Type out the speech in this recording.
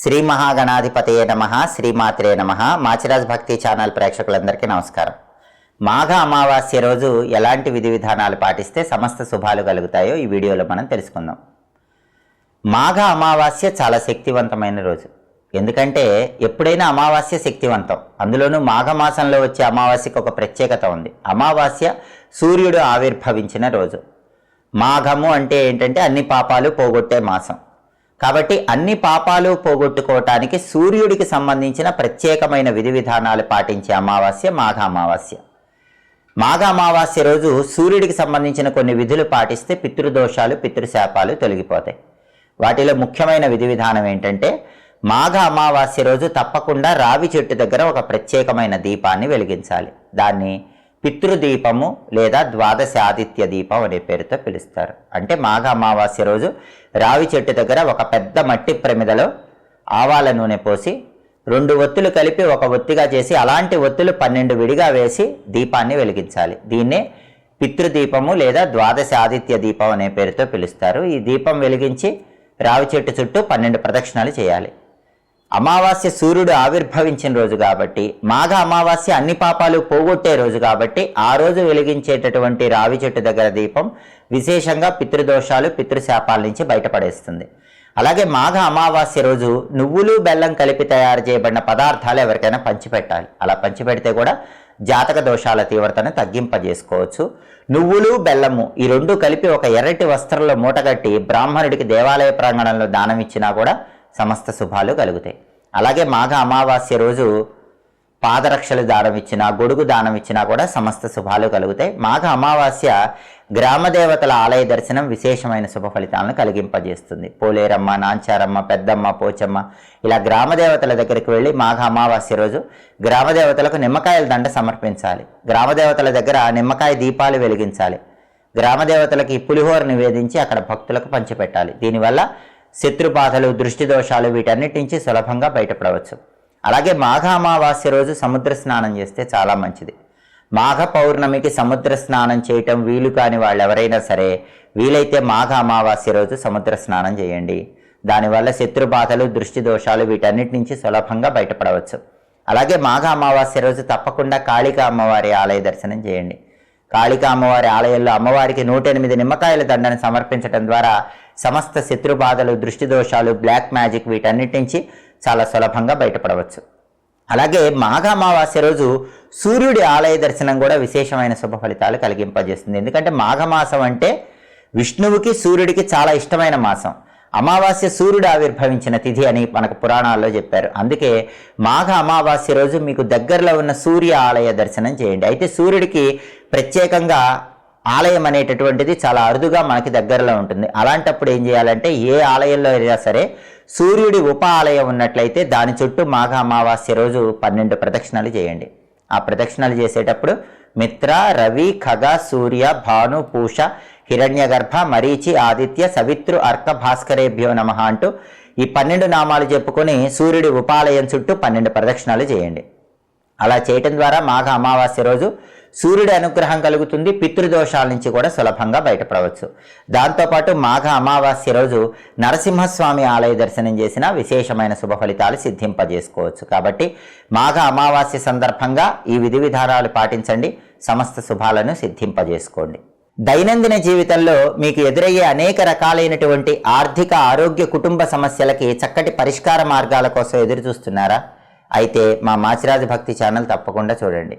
శ్రీ మహాగణాధిపతయే నమ శ్రీమాత్రే నమ. మాచిరాజ్ భక్తి ఛానల్ ప్రేక్షకులందరికీ నమస్కారం. మాఘ అమావాస్య రోజు ఎలాంటి విధి విధానాలు పాటిస్తే సమస్త శుభాలు కలుగుతాయో ఈ వీడియోలో మనం తెలుసుకుందాం. మాఘ అమావాస్య చాలా శక్తివంతమైన రోజు. ఎందుకంటే ఎప్పుడైనా అమావాస్య శక్తివంతం. అందులోనూ మాఘమాసంలో వచ్చే అమావాస్యకు ఒక ప్రత్యేకత ఉంది. అమావాస్య సూర్యుడు ఆవిర్భవించిన రోజు. మాఘము అంటే ఏంటంటే అన్ని పాపాలు పోగొట్టే మాసం. కాబట్టి అన్ని పాపాలు పోగొట్టుకోవటానికి సూర్యుడికి సంబంధించిన ప్రత్యేకమైన విధి విధానాలు పాటించే అమావాస్య మాఘ అమావాస్య. మాఘ అమావాస్య రోజు సూర్యుడికి సంబంధించిన కొన్ని విధులు పాటిస్తే పితృదోషాలు పితృశాపాలు తొలగిపోతాయి. వాటిలో ముఖ్యమైన విధి విధానం ఏంటంటే మాఘ అమావాస్య రోజు తప్పకుండా రావి చెట్టు దగ్గర ఒక ప్రత్యేకమైన దీపాన్ని వెలిగించాలి. దాన్ని పితృదీపము లేదా ద్వాదశాదిత్య దీపం అనే పేరుతో పిలుస్తారు. అంటే మాఘ అమావాస్య రోజు రావి చెట్టు దగ్గర ఒక పెద్ద మట్టి ప్రమిదలో ఆవాల నూనె పోసి రెండు ఒత్తులు కలిపి ఒక ఒత్తిగా చేసి అలాంటి ఒత్తులు పన్నెండు విడిగా వేసి దీపాన్ని వెలిగించాలి. దీన్నే పితృదీపము లేదా ద్వాదశ ఆదిత్య దీపం అనే పేరుతో పిలుస్తారు. ఈ దీపం వెలిగించి రావి చెట్టు చుట్టూ పన్నెండు ప్రదక్షిణాలు చేయాలి. అమావాస్య సూర్యుడు ఆవిర్భవించిన రోజు కాబట్టి మాఘ అమావాస్య అన్ని పాపాలు పోగొట్టే రోజు కాబట్టి ఆ రోజు వెలిగించేటటువంటి రావి చెట్టు దగ్గర దీపం విశేషంగా పితృదోషాలు పితృశాపాల నుంచి బయటపడేస్తుంది. అలాగే మాఘ అమావాస్య రోజు నువ్వులు బెల్లం కలిపి తయారు చేయబడిన పదార్థాలు ఎవరికైనా పంచిపెట్టాలి. అలా పంచిపెడితే కూడా జాతక దోషాల తీవ్రతను తగ్గింపజేసుకోవచ్చు. నువ్వులు బెల్లము ఈ రెండు కలిపి ఒక ఎర్రటి వస్త్రంలో మూటగట్టి బ్రాహ్మణుడికి దేవాలయ ప్రాంగణంలో దానం ఇచ్చినా కూడా సమస్త శుభాలు కలుగుతాయి. అలాగే మాఘ అమావాస్య రోజు పాదరక్షలు దానం ఇచ్చినా గొడుగు దానం ఇచ్చినా కూడా సమస్త శుభాలు కలుగుతాయి. మాఘ అమావాస్య గ్రామదేవతల ఆలయ దర్శనం విశేషమైన శుభ ఫలితాలను కలిగింపజేస్తుంది. పోలేరమ్మ నాంచారమ్మ పెద్దమ్మ పోచమ్మ ఇలా గ్రామదేవతల దగ్గరికి వెళ్ళి మాఘ అమావాస్య రోజు గ్రామదేవతలకు నిమ్మకాయల దండ సమర్పించాలి. గ్రామదేవతల దగ్గర నిమ్మకాయ దీపాలు వెలిగించాలి. గ్రామదేవతలకి పులిహోర నివేదించి అక్కడ భక్తులకు పంచిపెట్టాలి. దీనివల్ల శత్రుబాధలు దృష్టి దోషాలు వీటన్నిటి నుంచి సులభంగా బయటపడవచ్చు. అలాగే మాఘ అమావాస్య రోజు సముద్ర స్నానం చేస్తే చాలా మంచిది. మాఘ పౌర్ణమికి సముద్ర స్నానం చేయటం వీలు కాని వాళ్ళు ఎవరైనా సరే వీలైతే మాఘ అమావాస్య రోజు సముద్ర స్నానం చేయండి. దానివల్ల శత్రుబాధలు దృష్టి దోషాలు వీటన్నిటి నుంచి సులభంగా బయటపడవచ్చు. అలాగే మాఘ అమావాస్య రోజు తప్పకుండా కాళికా అమ్మవారి ఆలయ దర్శనం చేయండి. కాళికా అమ్మవారి ఆలయంలో అమ్మవారికి నూట ఎనిమిది నిమ్మకాయల దండను సమర్పించడం ద్వారా సమస్త శత్రు బాధలు దృష్టి దోషాలు బ్లాక్ మ్యాజిక్ వీటన్నిటి నుంచి చాలా సులభంగా బయటపడవచ్చు. అలాగే మాఘ అమావాస్య రోజు సూర్యుడి ఆలయ దర్శనం కూడా విశేషమైన శుభ ఫలితాలు కలిగింపజేస్తుంది. ఎందుకంటే మాఘమాసం అంటే విష్ణువుకి సూర్యుడికి చాలా ఇష్టమైన మాసం. అమావాస్య సూర్యుడు ఆవిర్భవించిన తిథి అని మనకు పురాణాల్లో చెప్పారు. అందుకే మాఘ అమావాస్య రోజు మీకు దగ్గరలో ఉన్న సూర్య ఆలయ దర్శనం చేయండి. అయితే సూర్యుడికి ప్రత్యేకంగా ఆలయం అనేటటువంటిది చాలా అరుదుగా మనకి దగ్గరలో ఉంటుంది. అలాంటప్పుడు ఏం చేయాలంటే ఏ ఆలయంలో అయినా సరే సూర్యుడి ఉప ఆలయం ఉన్నట్లయితే దాని చుట్టూ మాఘ అమావాస్య రోజు పన్నెండు ప్రదక్షిణలు చేయండి. ఆ ప్రదక్షిణలు చేసేటప్పుడు మిత్ర రవి ఖగ సూర్య భాను పూష హిరణ్యగర్భ మరీచి ఆదిత్య సవిత్రు అర్క భాస్కరేభ్యో నమ అంటూ ఈ పన్నెండు నామాలు చెప్పుకొని సూర్యుడి ఉపాలయం చుట్టూ పన్నెండు ప్రదక్షిణాలు చేయండి. అలా చేయటం ద్వారా మాఘ అమావాస్య రోజు సూర్యుడి అనుగ్రహం కలుగుతుంది పితృదోషాల నుంచి కూడా సులభంగా బయటపడవచ్చు. దాంతోపాటు మాఘ అమావాస్య రోజు నరసింహస్వామి ఆలయ దర్శనం చేసిన విశేషమైన శుభ ఫలితాలు సిద్ధింపజేసుకోవచ్చు. కాబట్టి మాఘ అమావాస్య సందర్భంగా ఈ విధి విధానాలు పాటించండి సమస్త శుభాలను సిద్ధింపజేసుకోండి. దైనందిన జీవితంలో మీకు ఎదురయ్యే అనేక రకాలైనటువంటి ఆర్థిక ఆరోగ్య కుటుంబ సమస్యలకి చక్కటి పరిష్కార మార్గాల కోసం ఎదురు చూస్తున్నారా అయితే మా మాచిరాజు భక్తి ఛానల్ తప్పకుండా చూడండి.